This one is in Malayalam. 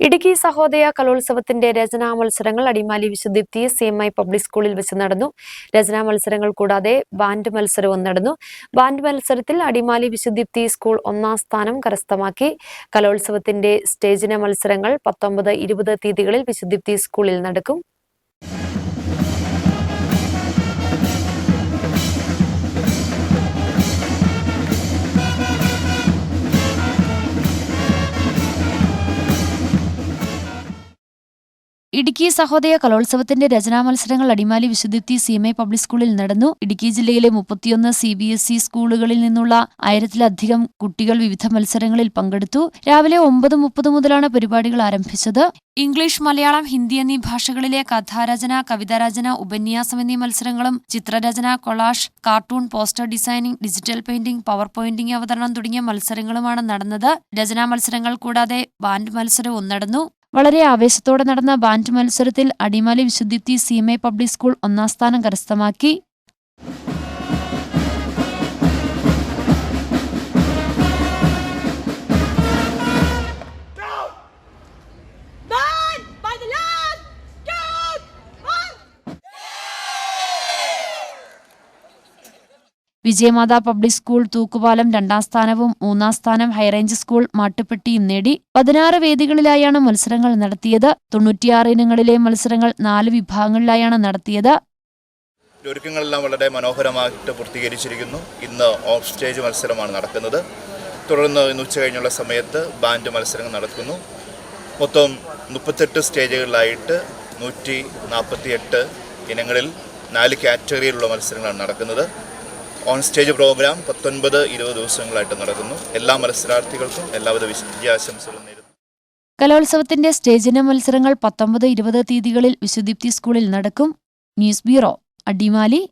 ഇടുക്കി സഹോദയ കലോത്സവത്തിന്റെ രചനാ മത്സരങ്ങൾ Adimali Vishudeepti C M I public സ്കൂളിൽ വെച്ച് നടന്നു. രചനാ മത്സരങ്ങൾ കൂടാതെ ബാൻഡ് മത്സരവും നടന്നു. ബാൻഡ് മത്സരത്തിൽ അടിമാലി വിശുദ്ധിപ്തി സ്കൂൾ ഒന്നാം സ്ഥാനം കരസ്ഥമാക്കി. കലോത്സവത്തിന്റെ സ്റ്റേജിന മത്സരങ്ങൾ പത്തൊമ്പത് ഇരുപത് തീയതികളിൽ വിശുദ്ധിപ്തി സ്കൂളിൽ നടക്കും. ഇടുക്കി സഹോദയ കലോത്സവത്തിന്റെ രചനാ മത്സരങ്ങൾ Adimali Vishudeepti C M I public സ്കൂളിൽ നടന്നു. ഇടുക്കി ജില്ലയിലെ മുപ്പത്തിയൊന്ന് സി ബി എസ് ഇ സ്കൂളുകളിൽ നിന്നുള്ള ആയിരത്തിലധികം കുട്ടികൾ വിവിധ മത്സരങ്ങളിൽ പങ്കെടുത്തു. രാവിലെ ഒമ്പത് മുപ്പത് മുതലാണ് പരിപാടികൾ ആരംഭിച്ചത്. ഇംഗ്ലീഷ് മലയാളം ഹിന്ദി എന്നീ ഭാഷകളിലെ കഥാരചന കവിതാരചന ഉപന്യാസം എന്നീ മത്സരങ്ങളും ചിത്രരചന collage cartoon poster designing digital painting power pointing അവതരണം തുടങ്ങിയ മത്സരങ്ങളുമാണ് നടന്നത്. രചനാ മത്സരങ്ങൾ കൂടാതെ ബാൻഡ് മത്സരവും നടന്നു. വളരെ ആവേശത്തോടെ നടന്ന ബാൻഡ് മത്സരത്തിൽ Adimali Vishudeepti CMI public school ഒന്നാം സ്ഥാനം കരസ്ഥമാക്കി. വിജയമാതാ പബ്ലിക് സ്കൂൾ തൂക്കുപാലം രണ്ടാം സ്ഥാനവും മൂന്നാം സ്ഥാനം ഹൈറേഞ്ച് സ്കൂൾ മാട്ടുപ്പെട്ടിയും നേടി പതിനാറ് വേദികളിലായാണ് മത്സരങ്ങൾ നടത്തിയത്. തൊണ്ണൂറ്റിയാറ് ഇനങ്ങളിലെ മത്സരങ്ങൾ നാല് വിഭാഗങ്ങളിലായാണ് നടത്തിയത്. ഒരുക്കങ്ങളെല്ലാം വളരെ മനോഹരമായിട്ട് പൂർത്തീകരിച്ചിരിക്കുന്നു. ഇന്ന് ഓഫ് സ്റ്റേജ് മത്സരമാണ് നടക്കുന്നത്. തുടർന്ന് ഇന്ന് ഉച്ച കഴിഞ്ഞുള്ള സമയത്ത് ബാൻഡ് മത്സരങ്ങൾ നടക്കുന്നു. മൊത്തം മുപ്പത്തെട്ട് സ്റ്റേജുകളിലായിട്ട് നൂറ്റി നാൽപ്പത്തി എട്ട് ഇനങ്ങളിൽ നാല് കാറ്റഗറിയിലുള്ള മത്സരങ്ങളാണ് നടക്കുന്നത്. ഓൺ സ്റ്റേജ് പ്രോഗ്രാം പത്തൊൻപത് ഇരുപത് ദിവസങ്ങളായിട്ട് നടക്കുന്നു. എല്ലാ മത്സരാർത്ഥികൾക്കും എല്ലാവിധ വിജയാശംസകളും നേരുന്നു. കലോത്സവത്തിന്റെ സ്റ്റേജിന മത്സരങ്ങൾ പത്തൊമ്പത് ഇരുപത് തീയതികളിൽ വിശുദീപ്തി സ്കൂളിൽ നടക്കും. News bureau Adimali.